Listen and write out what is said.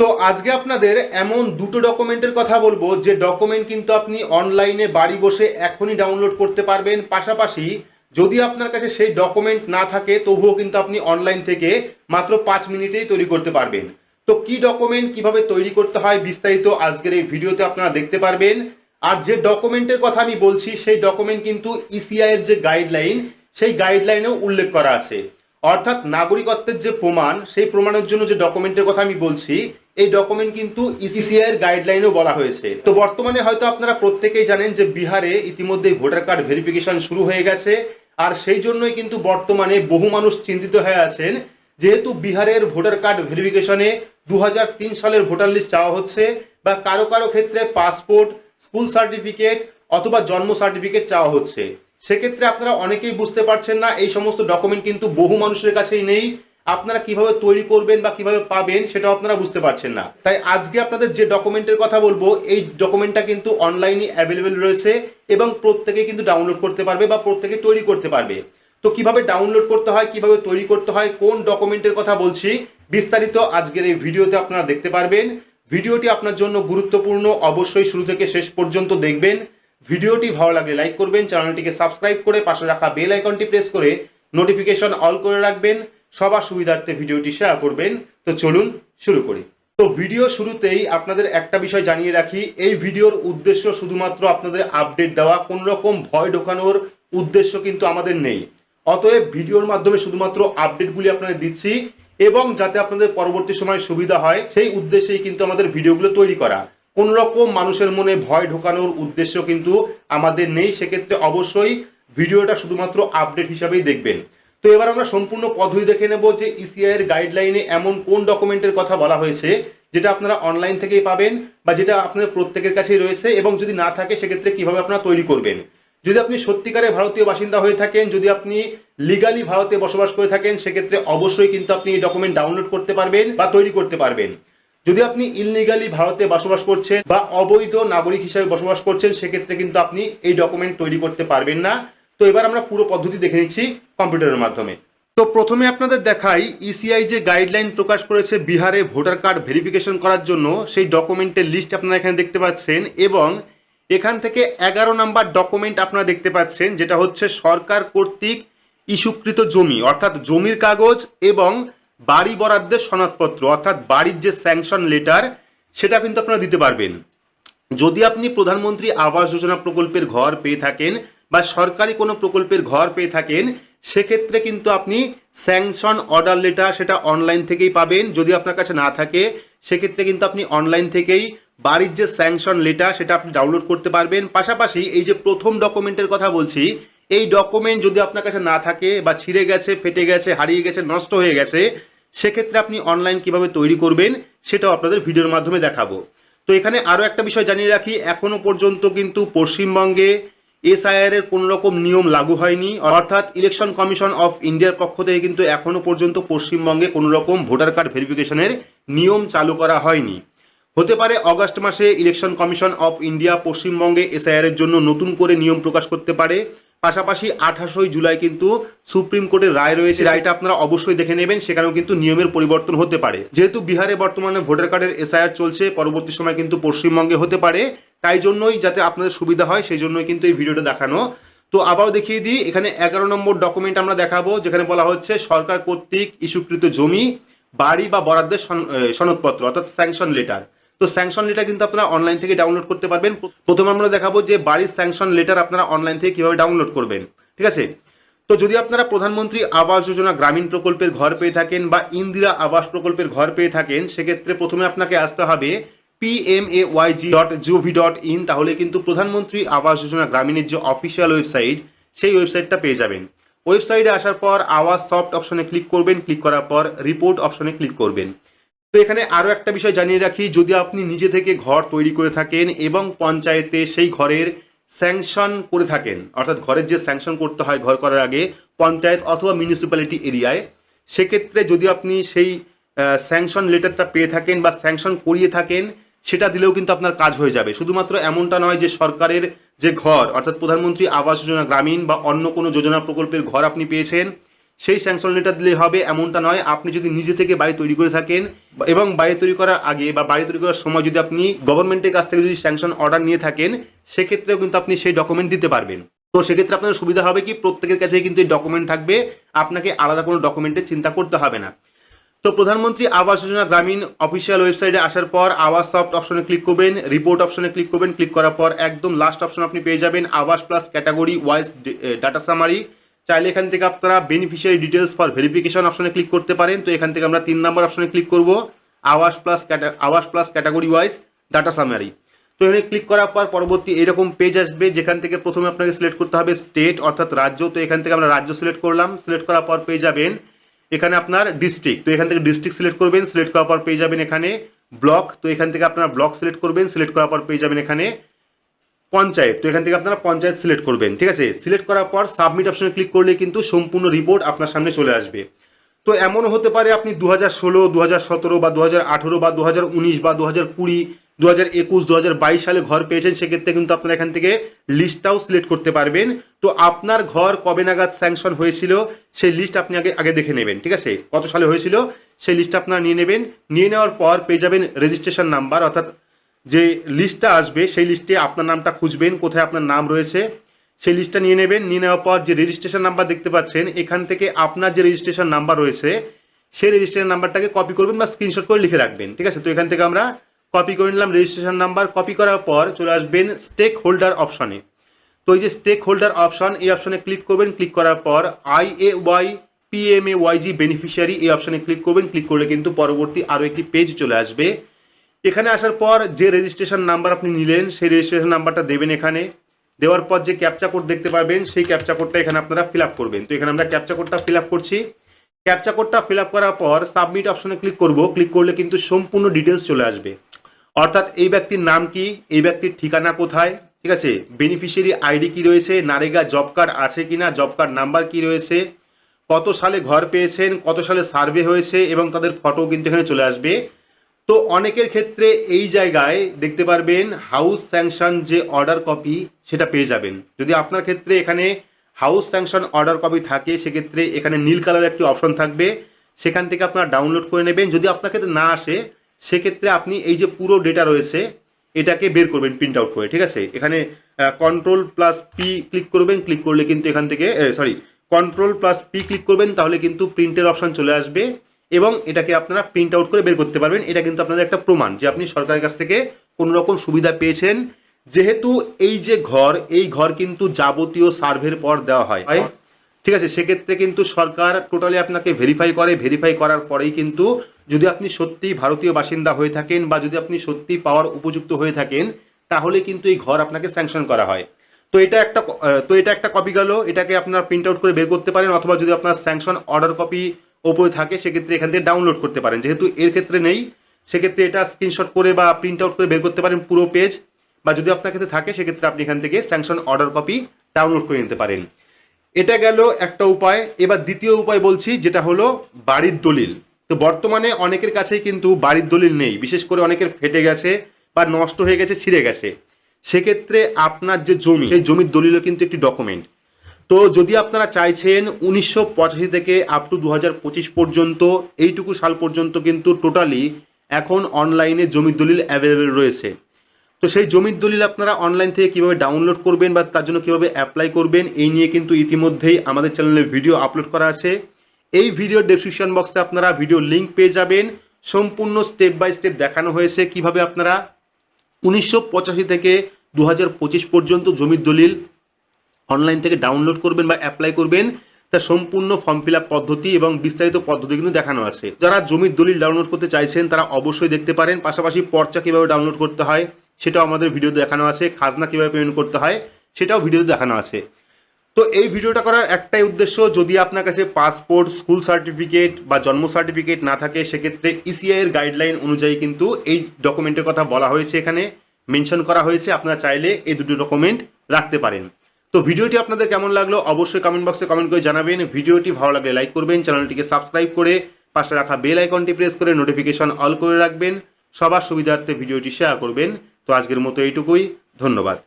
তো আজকে আপনাদের এমন দুটো ডকুমেন্টের কথা বলব, যে ডকুমেন্ট কিন্তু আপনি অনলাইনে বাড়ি বসে এখনই ডাউনলোড করতে পারবেন। পাশাপাশি যদি আপনার কাছে সেই ডকুমেন্ট না থাকে, তবুও কিন্তু আপনি অনলাইন থেকে মাত্র পাঁচ মিনিটেই তৈরি করতে পারবেন। তো কি ডকুমেন্ট কীভাবে তৈরি করতে হয় বিস্তারিত আজকের এই ভিডিওতে আপনারা দেখতে পারবেন। আর যে ডকুমেন্টের কথা আমি বলছি, সেই ডকুমেন্ট কিন্তু ইসিআই এর যে গাইডলাইন সেই গাইডলাইনেও উল্লেখ করা আছে। অর্থাৎ নাগরিকত্বের যে প্রমাণ, সেই প্রমাণের জন্য যে ডকুমেন্টের কথা আমি বলছি এই ডকুমেন্ট কিন্তু ইসিসিআই এর গাইডলাইনেও বলা হয়েছে। তো বর্তমানে হয়তো আপনারা প্রত্যেকেই জানেন যে বিহারে ইতিমধ্যে ভোটার কার্ড ভেরিফিকেশন শুরু হয়ে গেছে, আর সেই জন্যই কিন্তু বর্তমানে বহু মানুষ চিন্তিত হয়ে আছেন। যেহেতু বিহারের ভোটার কার্ড ভেরিফিকেশনে দু হাজার তিন সালের ভোটার লিস্ট চাওয়া হচ্ছে, বা কারও কারও ক্ষেত্রে পাসপোর্ট স্কুল সার্টিফিকেট অথবা জন্ম সার্টিফিকেট চাওয়া হচ্ছে। সেক্ষেত্রে আপনারা অনেকেই বুঝতে পারছেন না, এই সমস্ত ডকুমেন্ট কিন্তু বহু মানুষের কাছেই নেই। আপনারা কীভাবে তৈরি করবেন বা কীভাবে পাবেন সেটাও আপনারা বুঝতে পারছেন না। তাই আজকে আপনাদের যে ডকুমেন্টের কথা বলব, এই ডকুমেন্টটা কিন্তু অনলাইনে অ্যাভেলেবেল রয়েছে এবং প্রত্যেকে কিন্তু ডাউনলোড করতে পারবে বা প্রত্যেকে তৈরি করতে পারবে। তো কীভাবে ডাউনলোড করতে হয়, কীভাবে তৈরি করতে হয়, কোন ডকুমেন্টের কথা বলছি, বিস্তারিত আজকের এই ভিডিওতে আপনারা দেখতে পারবেন। ভিডিওটি আপনার জন্য গুরুত্বপূর্ণ, অবশ্যই শুরু থেকে শেষ পর্যন্ত দেখবেন। ভিডিওটি ভালো লাগলে লাইক করবেন, চ্যানেলটিকে সাবস্ক্রাইব করে পাশে রাখা বেল আইকনটি প্রেস করে নোটিফিকেশন অল করে রাখবেন। সবার সুবিধার্থে ভিডিওটি শেয়ার করবেন। তো চলুন শুরু করি। তো ভিডিও শুরুতেই আপনাদের একটা বিষয় জানিয়ে রাখি, এই ভিডিওর উদ্দেশ্য শুধুমাত্র আপনাদের আপডেট দেওয়া কোন রকম ভয় ঢোকানোর উদ্দেশ্য কিন্তু আমাদের নেই। অতএব ভিডিওর মাধ্যমে শুধুমাত্র আপডেটগুলি আপনাদের দিচ্ছি এবং যাতে আপনাদের পরবর্তী সময় সুবিধা হয়, সেই উদ্দেশ্যেই কিন্তু আমাদের ভিডিওগুলো তৈরি করা। কোন রকম মানুষের মনে ভয় ঢোকানোর উদ্দেশ্য কিন্তু আমাদের নেই, সেক্ষেত্রে অবশ্যই ভিডিওটা শুধুমাত্র আপডেট হিসাবেই দেখবেন। তো এবার আমরা সম্পূর্ণ পদ্ধতি দেখে নেব যে ইসিআই এর গাইডলাইনে এমন কোন ডকুমেন্টের কথা বলা হয়েছে, যেটা আপনারা অনলাইন থেকেই পাবেন বা যেটা আপনাদের প্রত্যেকের কাছেই রয়েছে এবং যদি না থাকে, সেক্ষেত্রে কীভাবে আপনারা তৈরি করবেন? যদি আপনি সত্যিকারে ভারতীয় বাসিন্দা হয়ে থাকেন, যদি আপনি লিগালি ভারতে বসবাস করে থাকেন, সেক্ষেত্রে অবশ্যই কিন্তু আপনি এই ডকুমেন্ট ডাউনলোড করতে পারবেন বা তৈরি করতে পারবেন। যদি আপনি ইললিগালি ভারতে বসবাস করছেন বা অবৈধ নাগরিক হিসাবে বসবাস করছেন, সেক্ষেত্রে কিন্তু আপনি এই ডকুমেন্ট তৈরি করতে পারবেন না। তো এবার আমরা পুরো পদ্ধতি দেখে নিচ্ছি কম্পিউটারের মাধ্যমে। তো প্রথমে আপনাদের দেখাই ইসিআই যে গাইডলাইন প্রকাশ করেছে বিহারে ভোটার কার্ড ভেরিফিকেশন করার জন্য, সেই ডকুমেন্টের লিস্ট আপনারা এখানে দেখতে পাচ্ছেন এবং এখান থেকে এগারো নাম্বার ডকুমেন্ট আপনারা দেখতে পাচ্ছেন, যেটা হচ্ছে সরকার কর্তৃক ইস্যুকৃত জমি, অর্থাৎ জমির কাগজ এবং বাড়ি বরাদ্দের সনদপত্র, অর্থাৎ বাড়ির যে স্যাংশন লেটার সেটা কিন্তু আপনারা দিতে পারবেন। যদি আপনি প্রধানমন্ত্রী আবাস যোজনা প্রকল্পের ঘর পেয়ে থাকেন বা সরকারি কোনো প্রকল্পের ঘর পেয়ে থাকেন, সেক্ষেত্রে কিন্তু আপনি স্যাংশন অর্ডার লেটার সেটা অনলাইন থেকেই পাবেন। যদি আপনার কাছে না থাকে, সেক্ষেত্রে কিন্তু আপনি অনলাইন থেকেই বাড়ির যে স্যাংশন লেটার সেটা আপনি ডাউনলোড করতে পারবেন। পাশাপাশি এই যে প্রথম ডকুমেন্টের কথা বলছি, এই ডকুমেন্ট যদি আপনার কাছে না থাকে বা ছিঁড়ে গেছে, ফেটে গেছে, হারিয়ে গেছে, নষ্ট হয়ে গেছে, সেক্ষেত্রে আপনি অনলাইন কীভাবে তৈরি করবেন, সেটাও আপনাদের ভিডিওর মাধ্যমে দেখাবো। তো এখানে আরও একটা বিষয় জানিয়ে রাখি এখনও পর্যন্ত কিন্তু পশ্চিমবঙ্গে এসআইআর এর কোনো রকম নিয়ম লাগু হয়নি। অর্থাৎ ইলেকশন কমিশন অফ ইন্ডিয়ার পক্ষ থেকে কিন্তু এখনও পর্যন্ত পশ্চিমবঙ্গে কোনো রকম ভোটার কার্ড ভেরিফিকেশনের নিয়ম চালু করা হয়নি। হতে পারে অগস্ট মাসে ইলেকশন কমিশন অফ ইন্ডিয়া পশ্চিমবঙ্গে এসআইআর এর জন্য নতুন করে নিয়ম প্রকাশ করতে পারে। পাশাপাশি আঠাশই জুলাই কিন্তু সুপ্রিম কোর্টের রায় রয়েছে। রায়টা আপনারা অবশ্যই দেখে নেবেন, সেখানেও কিন্তু নিয়মের পরিবর্তন হতে পারে। যেহেতু বিহারে বর্তমানে ভোটার কার্ডের এসআইআর চলছে, পরবর্তী সময় কিন্তু পশ্চিমবঙ্গে হতে পারে। তাই জন্যই যাতে আপনাদের সুবিধা হয়, সেই জন্যই কিন্তু এই ভিডিওটা দেখানো। তো আবারও দেখিয়ে দিই, এখানে এগারো নম্বর ডকুমেন্ট আমরা দেখাবো, যেখানে বলা হচ্ছে সরকার কর্তৃক ইস্যুকৃত জমি, বাড়ি বা বরাদ্দের সনদপত্র, অর্থাৎ স্যাংশন লেটার তো স্যাংশন লেটার কিন্তু আপনারা অনলাইন থেকে ডাউনলোড করতে পারবেন। প্রথমে আমরা দেখাবো যে বাড়ির স্যাংশন লেটার আপনারা অনলাইন থেকে কীভাবে ডাউনলোড করবেন, ঠিক আছে? তো যদি আপনারা প্রধানমন্ত্রী আবাস যোজনা গ্রামীণ প্রকল্পের ঘর পেয়ে থাকেন বা ইন্দিরা আবাস প্রকল্পের ঘর পেয়ে থাকেন, সেক্ষেত্রে প্রথমে আপনাকে আসতে হবে PMAYG dot GOV dot in তাহলে কিন্তু প্রধানমন্ত্রী আবাস যোজনা গ্রামীণের যে অফিসিয়াল ওয়েবসাইট সেই ওয়েবসাইটটা পেয়ে যাবেন। ওয়েবসাইটে আসার পর আওয়াজ সফট অপশনে ক্লিক করবেন ক্লিক করার পর রিপোর্ট অপশনে ক্লিক করবেন। তো এখানে আরও একটা বিষয় জানিয়ে রাখি, যদি আপনি নিজে থেকে ঘর তৈরি করে থাকেন এবং পঞ্চায়েতে সেই ঘরের স্যাংশন করে থাকেন, অর্থাৎ ঘরের যে স্যাংশন করতে হয় ঘর করার আগে পঞ্চায়েত অথবা মিউনিসিপ্যালিটি এরিয়ায়, সেক্ষেত্রে যদি আপনি সেই স্যাংশন লেটারটা পেয়ে থাকেন বা স্যাংশন করিয়ে থাকেন সেটা দিলেও কিন্তু আপনার কাজ হয়ে যাবে। শুধুমাত্র এমনটা নয় যে সরকারের যে ঘর, অর্থাৎ প্রধানমন্ত্রী আবাস যোজনা, গ্রামীণ বা অন্য কোনো যোজনা প্রকল্পের ঘর আপনি পেয়েছেন, সেই স্যাংশন লেটার দিলেই হবে, এমনটা নয়। আপনি যদি নিজে থেকে বাড়ি তৈরি করে থাকেন এবং বাড়ি তৈরি করার আগে বা বাড়ি তৈরি করার সময় যদি আপনি গভর্নমেন্টের কাছ থেকে যদি স্যাংশন অর্ডার নিয়ে থাকেন, সেক্ষেত্রেও কিন্তু আপনি সেই ডকুমেন্ট দিতে পারবেন। তো সেক্ষেত্রে আপনার সুবিধা হবে কি, প্রত্যেকের কাছে কিন্তু এই ডকুমেন্ট থাকবে। আপনাকে আলাদা কোনো ডকুমেন্টের চিন্তা করতে হবে না। তো প্রধানমন্ত্রী আবাস যোজনা গ্রামীণ অফিসিয়াল ওয়েবসাইটে আসার পর আবাস সফট অপশনে ক্লিক করবেন, রিপোর্ট অপশনে ক্লিক করবেন, ক্লিক করার পর একদম লাস্ট অপশন আপনি পেয়ে যাবেন Awaas plus category wise data summary চাইলে এখান থেকে আপনারা বেনিফিশিয়ারি ডিটেলস ফর ভেরিফিকেশন অপশনে ক্লিক করতে পারেন, তো এখান থেকে আমরা তিন নম্বর অপশনে ক্লিক করব, Awaas plus Awaas plus category wise data summary তো এখানে ক্লিক করার পর পরবর্তী এরকম পেজ আসবে, যেখান থেকে প্রথমে আপনাকে সিলেক্ট করতে হবে স্টেট অর্থাৎ রাজ্য। তো এখান থেকে আমরা রাজ্য সিলেক্ট করলাম সিলেক্ট করার পর পেয়ে যাবেন এখানে আপনার ডিস্ট্রিক্ট তো এখান থেকে ডিস্ট্রিক্ট সিলেক্ট করবেন সিলেক্ট করার পর পেয়ে যাবেন এখানে ব্লক তো এখান থেকে আপনারা ব্লক সিলেক্ট করবেন সিলেক্ট করার পর পেয়ে যাবেন এখানে পঞ্চায়েত, তো এখান থেকে আপনারা পঞ্চায়েত সিলেক্ট করবেন, ঠিক আছে? সিলেক্ট করার পর সাবমিট অপশনে ক্লিক করলে কিন্তু সম্পূর্ণ রিপোর্ট আপনার সামনে চলে আসবে। তো এমন হতে পারে আপনি দু হাজার ষোলো দু হাজার সতেরো বা দু হাজার আঠেরো বা দু হাজার উনিশ বা দু হাজার কুড়ি দু হাজার একুশ, দু হাজার বাইশ সালে ঘর পেয়েছেন, সেক্ষেত্রে কিন্তু আপনারা এখান থেকে লিস্টটাও সিলেক্ট করতে পারবেন। তো আপনার ঘর কবে নাগাদ স্যাংশন হয়েছিল, সেই লিস্ট আপনি আগে আগে দেখে নেবেন, ঠিক আছে? কত সালে হয়েছিল, সেই লিস্টটা আপনারা নিয়ে নেবেন। নিয়ে নেওয়ার পর পেয়ে যাবেন রেজিস্ট্রেশন নাম্বার অর্থাৎ যে লিস্টটা আসবে, সেই লিস্টে আপনার নামটা খুঁজবেন, কোথায় আপনার নাম রয়েছে। সেই লিস্টটা নিয়ে নেবেন, নিয়ে নেওয়ার পর যে রেজিস্ট্রেশন নাম্বার দেখতে পাচ্ছেন, এখান থেকে আপনার যে রেজিস্ট্রেশন নাম্বার রয়েছে, সেই রেজিস্ট্রেশন নাম্বারটাকে কপি করবেন বা স্ক্রিনশট করে লিখে রাখবেন, ঠিক আছে? তো এখান থেকে আমরা কপি করে নিলাম রেজিস্ট্রেশন নাম্বার কপি করার পর চলে আসবেন স্টেক হোল্ডার অপশনে তো এই যে স্টেক হোল্ডার অপশন এই অপশনে ক্লিক করবেন ক্লিক করার পর I A Y PMAYG beneficiary এই অপশনে ক্লিক করবেন ক্লিক করলে কিন্তু পরবর্তী আরও একটি পেজ চলে আসবে। এখানে আসার পর যে রেজিস্ট্রেশন নাম্বার আপনি নিলেন, সেই রেজিস্ট্রেশন নাম্বারটা দেবেন এখানে। দেওয়ার পর যে ক্যাপচা কোড দেখতে পাবেন, সেই ক্যাপচা কোডটা এখানে আপনারা ফিল করবেন। তো এখানে আমরা ক্যাপচা কোডটা ফিল করছি। ক্যাপচা কোডটা ফিল করার পর সাবমিট অপশনে ক্লিক করব। ক্লিক করলে কিন্তু সম্পূর্ণ ডিটেলস চলে আসবে। অর্থাৎ এই ব্যক্তির নাম কি? এই ব্যক্তির ঠিকানা কোথায়? ঠিক আছে? বেনিফিশিয়ারি আইডি কি রয়েছে? নারেগা জব কার্ড আছে কিনা? জব কার্ড নাম্বার কি রয়েছে? কত সালে ঘর পেয়েছেন? কত সালে সার্ভে হয়েছে? এবং তাদের ফটো কিন্তু এখানে চলে আসবে। তো অনেকের ক্ষেত্রে এই জায়গায় দেখতে পারবেন হাউস স্যাংশন যে অর্ডার কপি সেটা পেয়ে যাবেন। যদি আপনার ক্ষেত্রে এখানে হাউস স্যাংশন অর্ডার কপি থাকে, সেক্ষেত্রে এখানে নীল কালারের একটি অপশন থাকবে। সেখান থেকে আপনারা ডাউনলোড করে নেবেন। যদি আপনার ক্ষেত্রে না আসে সেক্ষেত্রে আপনি এই যে পুরো ডেটা রয়েছে এটাকে বের করবেন প্রিন্ট আউট করে ঠিক আছে? এখানে কন্ট্রোল প্লাস পি ক্লিক করবেন ক্লিক করলে কিন্তু এখান থেকে sorry control plus P click করবেন তাহলে কিন্তু প্রিন্টের অপশন চলে আসবে এবং এটাকে আপনারা প্রিন্ট আউট করে বের করতে পারবেন। এটা কিন্তু আপনাদের একটা প্রমাণ যে আপনি সরকারের কাছ থেকে কোনো রকম সুবিধা পেয়েছেন। যেহেতু এই যে ঘর এই ঘর কিন্তু যাবতীয় সার্ভের পর দেওয়া হয়। ঠিক আছে? সেক্ষেত্রে কিন্তু সরকার টোটালি আপনাকে ভেরিফাই করে। ভেরিফাই করার পরেই কিন্তু যদি আপনি সত্যিই ভারতীয় বাসিন্দা হয়ে থাকেন বা যদি আপনি সত্যি পাওয়ার উপযুক্ত হয়ে থাকেন, তাহলে কিন্তু এই ঘর আপনাকে স্যাংশন করা হয়। তো এটা একটা তো এটা একটা কপি গেল, এটাকে আপনার প্রিন্ট আউট করে বের করতে পারেন, অথবা যদি আপনার স্যাংশন অর্ডার কপি ওপরে থাকে, সেক্ষেত্রে এখান থেকে ডাউনলোড করতে পারেন। যেহেতু এর ক্ষেত্রে নেই, সেক্ষেত্রে এটা স্ক্রিনশট করে বা প্রিন্ট আউট করে বের করতে পারেন পুরো পেজ বা যদি আপনার ক্ষেত্রে থাকে, সেক্ষেত্রে আপনি এখান থেকে স্যাংশন অর্ডার কপি ডাউনলোড করে নিতে পারেন। এটা গেল একটা উপায়। এবার দ্বিতীয় উপায় বলছি, যেটা হলো বাড়ির দলিল। তো বর্তমানে অনেকের কাছেই কিন্তু বাড়ির দলিল নেই, বিশেষ করে অনেকের ফেটে গেছে বা নষ্ট হয়ে গেছে, ছিঁড়ে গেছে। সেক্ষেত্রে আপনার যে জমি, সেই জমির দলিলও কিন্তু একটি ডকুমেন্ট তো যদি আপনারা চাইছেন উনিশশো পঁচাশি থেকে আপ টু দু হাজার পঁচিশ পর্যন্ত, এইটুকু সাল পর্যন্ত কিন্তু টোটালি এখন অনলাইনে জমির দলিল অ্যাভেলেবেল রয়েছে। তো সেই জমির দলিল আপনারা অনলাইন থেকে কীভাবে ডাউনলোড করবেন বা তার জন্য কীভাবে অ্যাপ্লাই করবেন, এই নিয়ে কিন্তু ইতিমধ্যেই আমাদের চ্যানেলে ভিডিও আপলোড করা আছে। এই ভিডিও ডেসক্রিপশন বক্সে আপনারা ভিডিও লিঙ্ক পেয়ে যাবেন। সম্পূর্ণ স্টেপ বাই স্টেপ দেখানো হয়েছে কীভাবে আপনারা উনিশশো পঁচাশি থেকে দু হাজার পঁচিশ পর্যন্ত জমির দলিল অনলাইন থেকে ডাউনলোড করবেন বা অ্যাপ্লাই করবেন। তার সম্পূর্ণ ফর্ম ফিল পদ্ধতি এবং বিস্তারিত পদ্ধতি কিন্তু দেখানো আছে। যারা জমির দলিল ডাউনলোড করতে চাইছেন, তারা অবশ্যই দেখতে পারেন। পাশাপাশি পর্চা কীভাবে ডাউনলোড করতে হয়, সেটাও আমাদের ভিডিও দেখানো আছে। খাজনা কীভাবে পেমেন্ট করতে হয়, সেটাও ভিডিওতে দেখানো আছে। তো এই ভিডিওটা করার একটাই উদ্দেশ্য, যদি আপনার কাছে পাসপোর্ট, স্কুল সার্টিফিকেট বা জন্ম সার্টিফিকেট না থাকে, সেক্ষেত্রে ইসিআই এর গাইডলাইন অনুযায়ী কিন্তু এই ডকুমেন্টের কথা বলা হয়েছে এখানে মেনশন করা হয়েছে, আপনারা চাইলে এই দুটো ডকুমেন্ট রাখতে পারেন। তো ভিডিওটি আপনাদের কেমন লাগল অবশ্যই কমেন্ট বক্সে কমেন্ট করে জানাবেন। ভিডিওটি ভালো লাগলে লাইক করবেন, চ্যানেলটিকে সাবস্ক্রাইব করে পাশে রাখা বেল আইকনটি প্রেস করে নোটিফিকেশন অল করে রাখবেন। সবার সুবিধার্থে ভিডিওটি শেয়ার করবেন। তো আজকের মতো এইটুকুই, ধন্যবাদ।